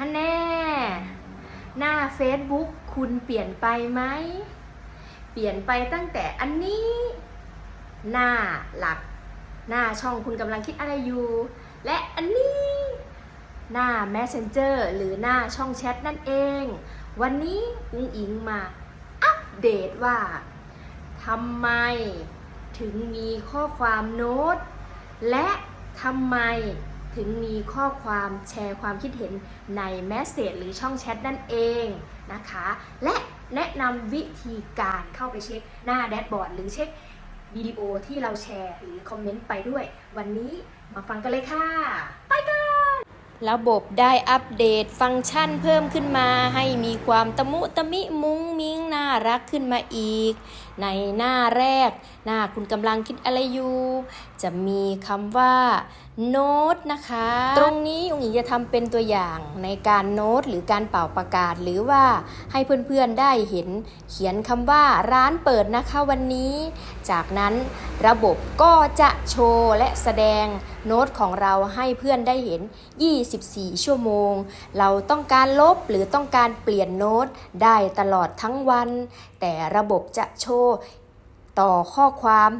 ท่านแน่ หน้า Facebook คุณเปลี่ยนไปไหม เปลี่ยนไปตั้งแต่อันนี้ หน้าหลัก หน้าช่องคุณกำลังคิดอะไรอยู่ และอันนี้ หน้า Messenger หรือหน้าช่องแชทนั่นเอง วันนี้อุ้งอิงมาอัปเดตว่าทำไมถึงมีข้อความโน้ต และทำไม ถึงมีข้อความแชร์ความคิดเห็นในแมสเซจหรือช่องแชทนั่นเองนะคะ และแนะนำวิธีการเข้าไปเช็คหน้าแดชบอร์ดหรือเช็ควิดีโอที่เราแชร์หรือคอมเมนต์ไปด้วย วันนี้มาฟังกันเลยค่ะ ไปกัน ระบบได้อัปเดตฟังก์ชันเพิ่มขึ้นมา ให้มีความตะมุตะมิมุ้งมิ้งน่ารักขึ้นมาอีก ในหน้าแรก หน้าคุณกำลังคิดอะไรอยู่ จะมีคำว่าโน้ตนะคะ ตรงนี้องค์หญิงจะทำเป็นตัวอย่างในการโน้ตหรือการเป่าประกาศ หรือว่าให้เพื่อนๆได้เห็น เขียนคำว่าร้านเปิดนะคะวันนี้ จากนั้นระบบก็จะโชว์และแสดงโน้ตของเราให้เพื่อนได้เห็น 24 ชั่วโมง เราต้องการลบหรือต้องการเปลี่ยนโน้ตได้ตลอดทั้งวัน แต่ระบบจะโชว์ต่อข้อความ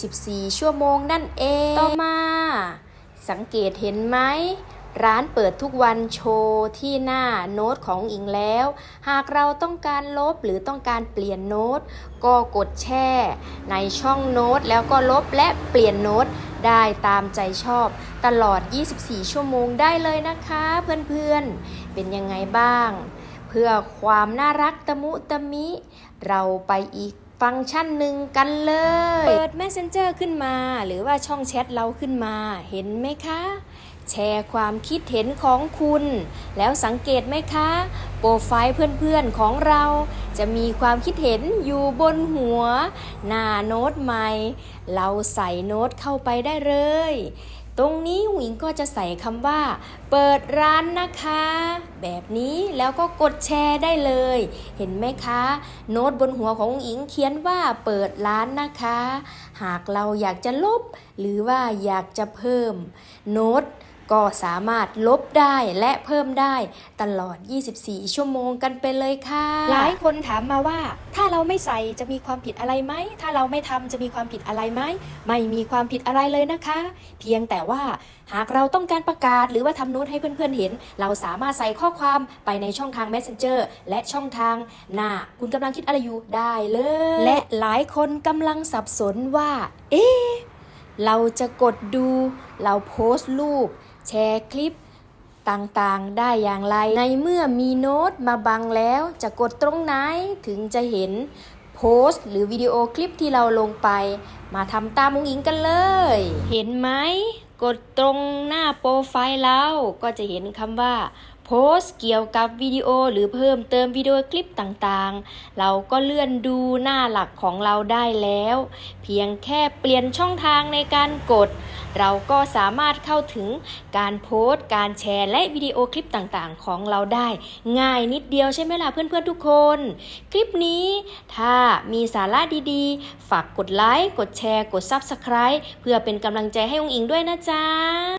24 ชั่วโมงนั่นเอง ต่อมา สังเกตเห็นไหมร้านเปิดทุกวันโชว์ที่หน้าโน้ตของอิงแล้ว หากเราต้องการลบหรือต้องการเปลี่ยนโน้ต ก็กดแช่ ในช่องโน้ตแล้วก็ลบและเปลี่ยนโน้ต ได้ตามใจชอบตลอด 24 ชั่วโมงได้เลยนะคะเพื่อนๆ เป็นยังไงบ้าง เพื่อความน่ารักตะมุตะมิ เราไปอีกฟังก์ชันหนึ่งกันเลย เปิด Messenger ขึ้นมา หรือว่าช่องแชทเราขึ้นมา เห็นไหมคะ แชร์ความคิดเห็นของคุณ แล้วสังเกตไหมคะ โปรไฟล์เพื่อนๆของเรา จะมีความคิดเห็นอยู่บนหัว หน้าโน้ตใหม่ เราใส่โน้ตเข้าไปได้เลย ตรงนี้หญิงก็จะใส่คำว่า เปิดร้านนะคะ แบบนี้แล้วก็กดแชร์ได้เลย เห็นไหมคะ โน้ตบนหัวของหญิงเขียนว่าเปิดร้านนะคะ หากเราอยากจะลบ หรือว่าอยากจะเพิ่ม โน้ต ก็สามารถลบได้และเพิ่มได้ตลอด 24 ชั่วโมงกันไปเลยค่ะ หลายคนถามมาว่า ถ้าเราไม่ใส่จะมีความผิดอะไรไหม ถ้าเราไม่ทำจะมีความผิดอะไรไหม ไม่มีความผิดอะไรเลยนะคะ เพียงแต่ว่าหากเราต้องการประกาศหรือว่าทำโน้ตให้เพื่อนๆเห็น เราสามารถใส่ข้อความไปในช่องทาง Messenger และช่องทางหน้าคุณกำลังคิดอะไรอยู่ได้เลย และหลายคนกำลังสับสนว่า เอ๊ะเราจะกดดู เราโพสต์รูป แชร์คลิปต่างๆ ได้อย่างไร ในเมื่อมีโน้ตมาบังแล้วจะกดตรงไหนถึงจะเห็นโพสต์หรือวิดีโอคลิปที่เราลงไป มาทำตามมุงอิงกันเลย เห็นไหม กดตรงหน้าโปรไฟล์เราก็จะเห็นคำว่าโพสเกี่ยวกับวิดีโอหรือเพิ่มเติมวิดีโอคลิปต่างๆ เราก็เลื่อนดูหน้าหลักของเราได้แล้ว เพียงแค่เปลี่ยนช่องทางในการกด เราก็สามารถเข้าถึงการโพสต์ การแชร์ และวิดีโอคลิปต่างๆ ของเราได้ ง่ายนิดเดียวใช่ไหมล่ะเพื่อนๆทุกคน คลิปนี้ถ้ามีสาระดีๆ ฝากกดไลค์กดแชร์ กด Subscribe เพื่อเป็นกำลังใจให้องอิงด้วยนะจ๊ะ三